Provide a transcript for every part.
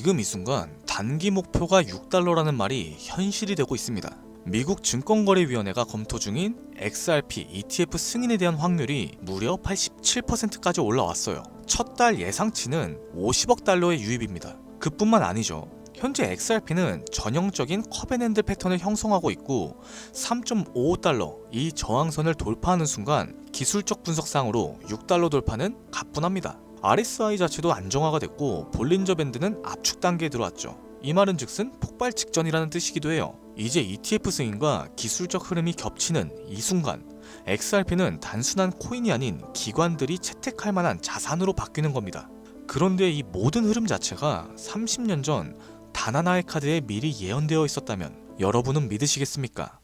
지금 이 순간 단기 목표가 6달러라는 말이 현실이 되고 있습니다. 미국 증권거래위원회가 검토 중인 XRP ETF 승인에 대한 확률이 무려 87%까지 올라왔어요. 첫 달 예상치는 50억 달러의 유입입니다. 그뿐만 아니죠. 현재 XRP는 전형적인 커벤앤드 패턴을 형성하고 있고 3.55달러 이 저항선을 돌파하는 순간 기술적 분석상으로 6달러 돌파는 가뿐합니다. RSI 자체도 안정화가 됐고 볼린저 밴드는 압축 단계에 들어왔죠. 이 말은 즉슨 폭발 직전이라는 뜻이기도 해요. 이제 ETF 승인과 기술적 흐름이 겹치는 이 순간 XRP는 단순한 코인이 아닌 기관들이 채택할 만한 자산으로 바뀌는 겁니다. 그런데 이 모든 흐름 자체가 30년 전 단 하나의 카드에 미리 예언되어 있었다면 여러분은 믿으시겠습니까?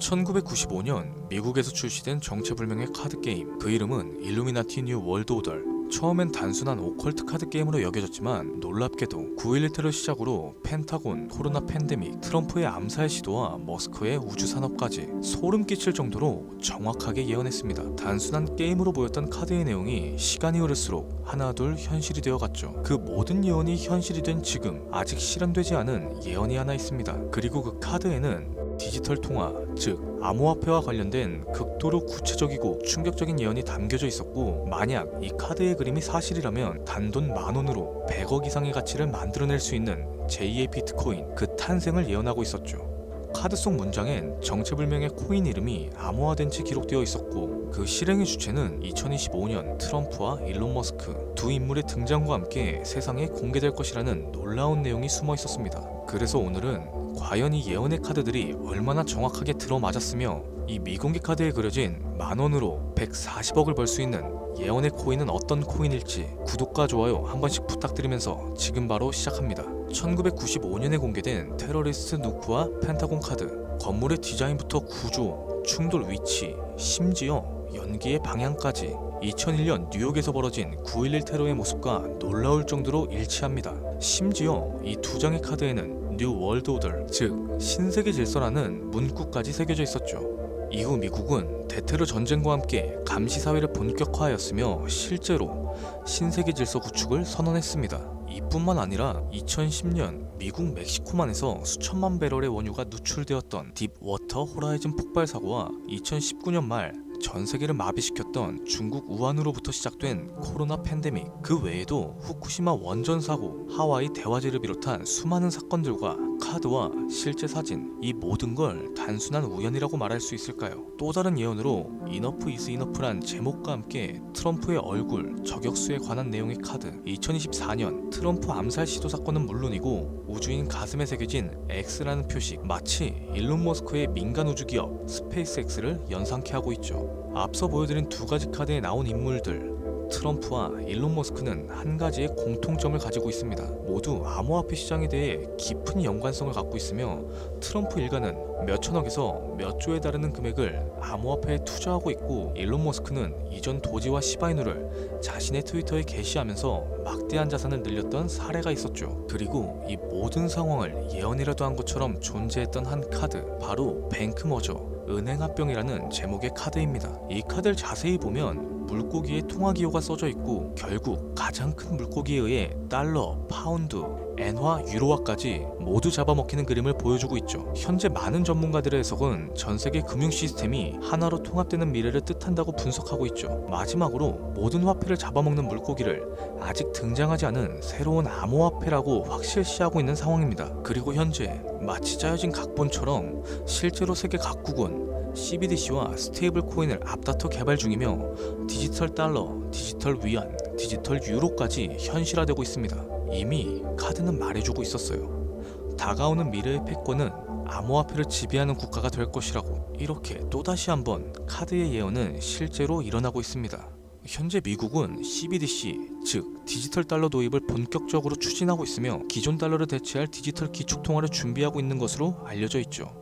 1995년 미국에서 출시된 정체불명의 카드 게임 그 이름은 일루미나티 뉴 월드 오더 처음엔 단순한 오컬트 카드 게임으로 여겨졌지만 놀랍게도 9.11 테러 시작으로 펜타곤, 코로나 팬데믹, 트럼프의 암살 시도와 머스크의 우주 산업까지 소름 끼칠 정도로 정확하게 예언했습니다. 단순한 게임으로 보였던 카드의 내용이 시간이 흐를수록 하나둘 현실이 되어갔죠. 그 모든 예언이 현실이 된 지금 아직 실현되지 않은 예언이 하나 있습니다. 그리고 그 카드에는 디지털 통화, 즉 암호화폐와 관련된 극도로 구체적이고 충격적인 예언이 담겨져 있었고 만약 이 카드의 그림이 사실이라면 단돈 만 원으로 100억 이상의 가치를 만들어낼 수 있는 제2의 비트코인 그 탄생을 예언하고 있었죠. 카드 속 문장엔 정체불명의 코인 이름이 암호화된 채 기록되어 있었고 그 실행의 주체는 2025년 트럼프와 일론 머스크 두 인물의 등장과 함께 세상에 공개될 것이라는 놀라운 내용이 숨어 있었습니다. 그래서 오늘은 과연 이 예언의 카드들이 얼마나 정확하게 들어맞았으며 이 미공개 카드에 그려진 만 원으로 140억을 벌 수 있는 예언의 코인은 어떤 코인일지 구독과 좋아요 한 번씩 부탁드리면서 지금 바로 시작합니다. 1995년에 공개된 테러리스트 누크와 펜타곤 카드 건물의 디자인부터 구조, 충돌 위치, 심지어 연기의 방향까지 2001년 뉴욕에서 벌어진 9.11 테러의 모습과 놀라울 정도로 일치합니다. 심지어 이 두 장의 카드에는 뉴 월드 오더, 즉 신세계 질서라는 문구까지 새겨져 있었죠. 이후 미국은 대테러 전쟁과 함께 감시 사회를 본격화하였으며 실제로 신세계 질서 구축을 선언했습니다. 이뿐만 아니라 2010년 미국 멕시코만에서 수천만 배럴의 원유가 누출되었던 딥워터 호라이즌 폭발 사고와 2019년 말 전 세계를 마비시켰던 중국 우한으로부터 시작된 코로나 팬데믹. 그 외에도 후쿠시마 원전 사고, 하와이 대화제를 비롯한 수많은 사건들과 카드와 실제 사진 이 모든 걸 단순한 우연이라고 말할 수 있을까요? 또 다른 예언으로 이너프 이스 이너프란 제목과 함께 트럼프의 얼굴, 저격수에 관한 내용의 카드 2024년 트럼프 암살 시도 사건은 물론이고 우주인 가슴에 새겨진 X라는 표식 마치 일론 머스크의 민간 우주 기업 스페이스X를 연상케 하고 있죠. 앞서 보여드린 두 가지 카드에 나온 인물들 트럼프와 일론 머스크는 한 가지의 공통점을 가지고 있습니다. 모두 암호화폐 시장에 대해 깊은 연관성을 갖고 있으며 트럼프 일가는 몇 천억에서 몇 조에 달하는 금액을 암호화폐에 투자하고 있고 일론 머스크는 이전 도지와 시바이누를 자신의 트위터에 게시하면서 막대한 자산을 늘렸던 사례가 있었죠. 그리고 이 모든 상황을 예언이라도 한 것처럼 존재했던 한 카드 바로 뱅크 머저 은행합병이라는 제목의 카드입니다. 이 카드를 자세히 보면 물고기의 통화 기호가 써져 있고 결국 가장 큰 물고기에 의해 달러, 파운드, 엔화, 유로화까지 모두 잡아먹히는 그림을 보여주고 있죠. 현재 많은 전문가들의 해석은 전 세계 금융 시스템이 하나로 통합되는 미래를 뜻한다고 분석하고 있죠. 마지막으로 모든 화폐를 잡아먹는 물고기를 아직 등장하지 않은 새로운 암호화폐라고 확실시하고 있는 상황입니다. 그리고 현재 마치 짜여진 각본처럼 실제로 세계 각국은 CBDC와 스테이블 코인을 앞다퉈 개발 중이며 디지털 달러, 디지털 위안, 디지털 유로까지 현실화되고 있습니다. 이미 카드는 말해주고 있었어요. 다가오는 미래의 패권은 암호화폐를 지배하는 국가가 될 것이라고 이렇게 또다시 한번 카드의 예언은 실제로 일어나고 있습니다. 현재 미국은 CBDC, 즉 디지털 달러 도입을 본격적으로 추진하고 있으며 기존 달러를 대체할 디지털 기축 통화를 준비하고 있는 것으로 알려져 있죠.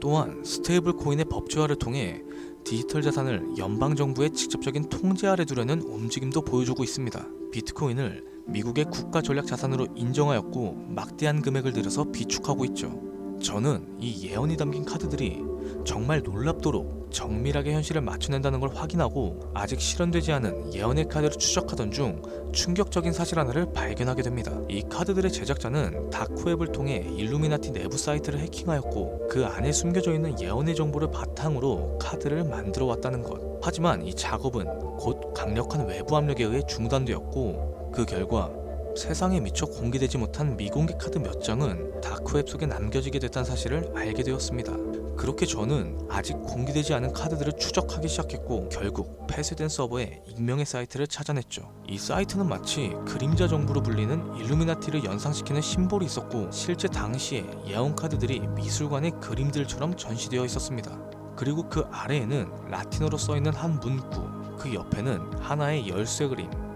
또한 스테이블 코인의 법제화를 통해 디지털 자산을 연방 정부의 직접적인 통제 아래 두려는 움직임도 보여주고 있습니다. 비트코인을 미국의 국가 전략 자산으로 인정하였고 막대한 금액을 들여서 비축하고 있죠. 저는 이 예언이 담긴 카드들이 정말 놀랍도록 정밀하게 현실을 맞춰낸다는 걸 확인하고 아직 실현되지 않은 예언의 카드를 추적하던 중 충격적인 사실 하나를 발견하게 됩니다. 이 카드들의 제작자는 다크웹을 통해 일루미나티 내부 사이트를 해킹하였고 그 안에 숨겨져 있는 예언의 정보를 바탕으로 카드를 만들어 왔다는 것. 하지만 이 작업은 곧 강력한 외부 압력에 의해 중단되었고 그 결과 세상에 미처 공개되지 못한 미공개 카드 몇 장은 다크웹 속에 남겨지게 됐다는 사실을 알게 되었습니다. 그렇게 저는 아직 공개되지 않은 카드들을 추적하기 시작했고 결국 폐쇄된 서버에 익명의 사이트를 찾아냈죠. 이 사이트는 마치 그림자 정부로 불리는 일루미나티를 연상시키는 심볼이 있었고 실제 당시에 예언 카드들이 미술관의 그림들처럼 전시되어 있었습니다. 그리고 그 아래에는 라틴어로 써있는 한 문구, 그 옆에는 하나의 열쇠 그림.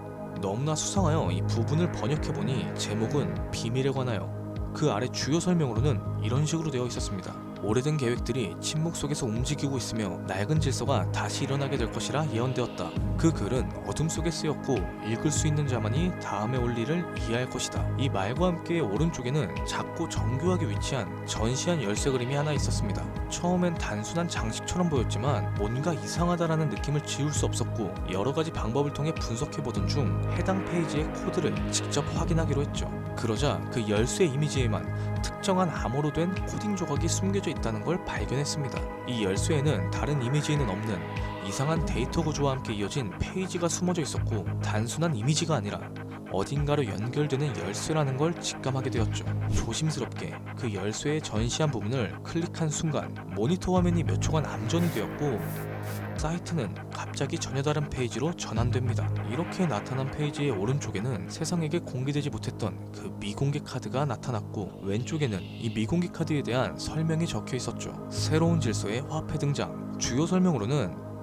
너무나 수상하여 이 부분을 번역해보니 제목은 비밀에 관하여 그 아래 주요 설명으로는 이런 식으로 되어 있었습니다. 오래된 계획들이 침묵 속에서 움직이고 있으며 낡은 질서가 다시 일어나게 될 것이라 예언되었다. 그 글은 어둠 속에 쓰였고 읽을 수 있는 자만이 다음에 올 일을 이해할 것이다. 이 말과 함께 오른쪽에는 작고 정교하게 위치한 전시한 열쇠 그림이 하나 있었습니다. 처음엔 단순한 장식처럼 보였지만 뭔가 이상하다라는 느낌을 지울 수 없었고 여러 가지 방법을 통해 분석해 보던 중 해당 페이지의 코드를 직접 확인하기로 했죠. 그러자 그 열쇠 이미지에만 특정한 암호로 된 코딩 조각이 숨겨져 있다는 걸 발견했습니다. 이 열쇠에는 다른 이미지에는 없는 이상한 데이터 구조와 함께 이어진 페이지가 숨어져 있었고 단순한 이미지가 아니라 어딘가로 연결되는 열쇠라는 걸 직감하게 되었죠. 조심스럽게 그 열쇠의 전시한 부분을 클릭한 순간 모니터 화면이 몇 초간 암전이 되었고 사이트는 갑자기 전혀 다른 페이지로 전환됩니다. 이렇게 나타난 페이지의 오른쪽에는 세상에게 공개되지 못했던 그 미공개 카드가 나타났고 왼쪽에는 이 미공개 카드에 대한 설명이 적혀 있었죠. 새로운 질서의 화폐 등장. 주요 설명으로는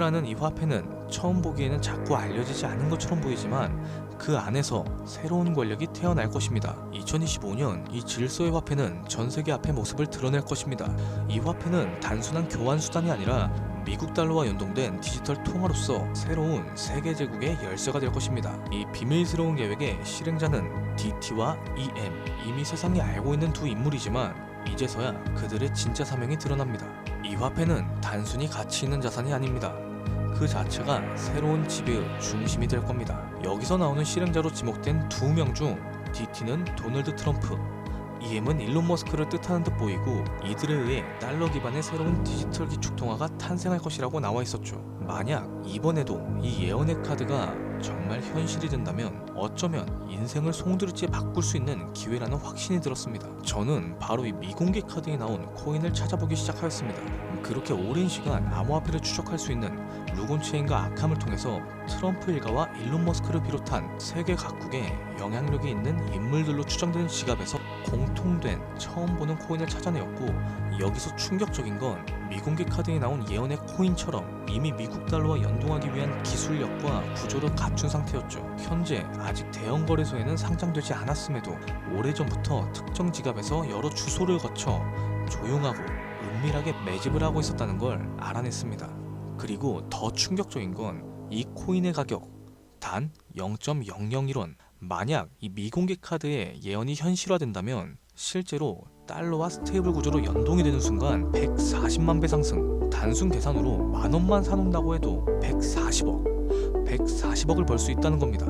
라는 이 화폐는 처음 보기에는 자꾸 알려지지 않은 것처럼 보이지만 그 안에서 새로운 권력이 태어날 것입니다. 2025년 이 질서의 화폐는 전 세계 앞의 모습을 드러낼 것입니다. 이 화폐는 단순한 교환 수단이 아니라 미국 달러와 연동된 디지털 통화로서 새로운 세계 제국의 열쇠가 될 것입니다. 이 비밀스러운 계획의 실행자는 DT와 EM 이미 세상이 알고 있는 두 인물이지만 이제서야 그들의 진짜 사명이 드러납니다. 이 화폐는 단순히 가치 있는 자산이 아닙니다. 그 자체가 새로운 지배의 중심이 될 겁니다. 여기서 나오는 실행자로 지목된 두 명 중 DT는 도널드 트럼프, EM은 일론 머스크를 뜻하는 듯 보이고 이들에 의해 달러 기반의 새로운 디지털 기축 통화가 탄생할 것이라고 나와 있었죠. 만약 이번에도 이 예언의 카드가 정말 현실이 된다면 어쩌면 인생을 송두리째 바꿀 수 있는 기회라는 확신이 들었습니다. 저는 바로 이 미공개 카드에 나온 코인을 찾아보기 시작하였습니다. 그렇게 오랜 시간 암호화폐를 추적할 수 있는 루곤체인과 아캄을 통해서 트럼프 일가와 일론 머스크를 비롯한 세계 각국에 영향력이 있는 인물들로 추정되는 지갑에서 공통된 처음 보는 코인을 찾아내었고 여기서 충격적인 건 미공개 카드에 나온 예언의 코인처럼 이미 미국 달러와 연동하기 위한 기술력과 구조를 갖춘 상태였죠. 현재 아직 대형 거래소에는 상장되지 않았음에도 오래전부터 특정 지갑에서 여러 주소를 거쳐 조용하고 은밀하게 매집을 하고 있었다는 걸 알아냈습니다. 그리고 더 충격적인 건 이 코인의 가격 단 0.001원. 만약 이 미공개 카드의 예언이 현실화된다면 실제로 달러와 스테이블 구조로 연동이 되는 순간 140만 배 상승. 단순 계산으로 만 원만 사놓는다고 해도 140억, 140억을 벌 수 있다는 겁니다.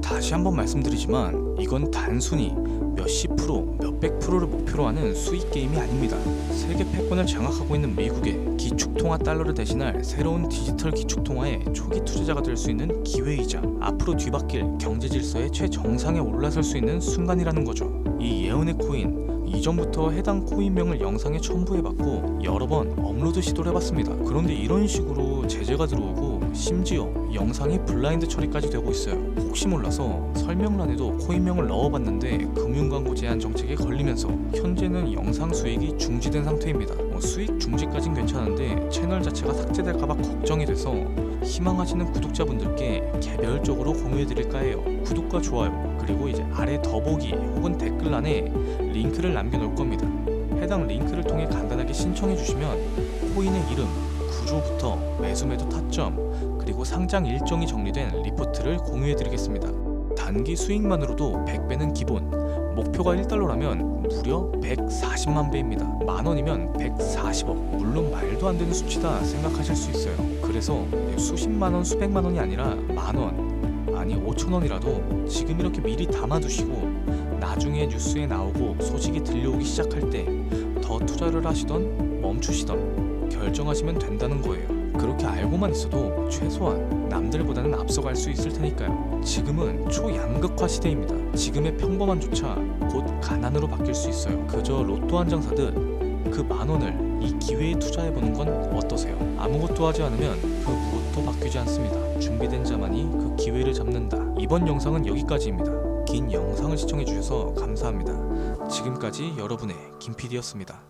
다시 한번 말씀드리지만 이건 단순히 몇십 프로, 몇백 프로를 목표로 하는 수익 게임이 아닙니다. 세계 패권을 장악하고 있는 미국의 기축통화 달러를 대신할 새로운 디지털 기축통화의 초기 투자자가 될 수 있는 기회이자 앞으로 뒤바뀔 경제 질서의 최정상에 올라설 수 있는 순간이라는 거죠. 이 예언의 코인 이전부터 해당 코인명을 영상에 첨부해봤고 여러 번 업로드 시도를 해봤습니다. 그런데 이런 식으로 제재가 들어오고 심지어 영상이 블라인드 처리까지 되고 있어요. 혹시 몰라서 설명란에도 코인명을 넣어봤는데 금융광고 제한 정책에 걸리면서 현재는 영상 수익이 중지된 상태입니다. 뭐 수익 중지까진 괜찮은데 채널 자체가 삭제될까봐 걱정이 돼서 희망하시는 구독자분들께 개별적으로 공유해드릴까 해요. 구독과 좋아요 그리고 이제 아래 더보기 혹은 댓글란에 링크를 남겨놓을 겁니다. 해당 링크를 통해 간단하게 신청해 주시면 코인의 이름, 구조부터 매수 매도 타점 그리고 상장 일정이 정리된 리포트를 공유해 드리겠습니다. 단기 수익만으로도 100배는 기본 목표가 1달러라면 무려 140만 배입니다. 만 원이면 140억. 물론 말도 안 되는 수치다 생각하실 수 있어요. 그래서 수십만 원, 수백만 원이 아니라 만 원, 아니 5천 원이라도 지금 이렇게 미리 담아두시고 나중에 뉴스에 나오고 소식이 들려오기 시작할 때 더 투자를 하시던 멈추시던 결정하시면 된다는 거예요. 그렇게 알고만 있어도 최소한 남들보다는 앞서갈 수 있을 테니까요. 지금은 초양극화 시대입니다. 지금의 평범함조차 곧 가난으로 바뀔 수 있어요. 그저 로또 한 장 사듯 그 만 원을 이 기회에 투자해 보는 건 어떠세요? 아무것도 하지 않으면 그 무엇도 바뀌지 않습니다. 준비된 자만이 그 기회를 잡는다. 이번 영상은 여기까지입니다. 긴 영상을 시청해 주셔서 감사합니다. 지금까지 여러분의 김PD였습니다.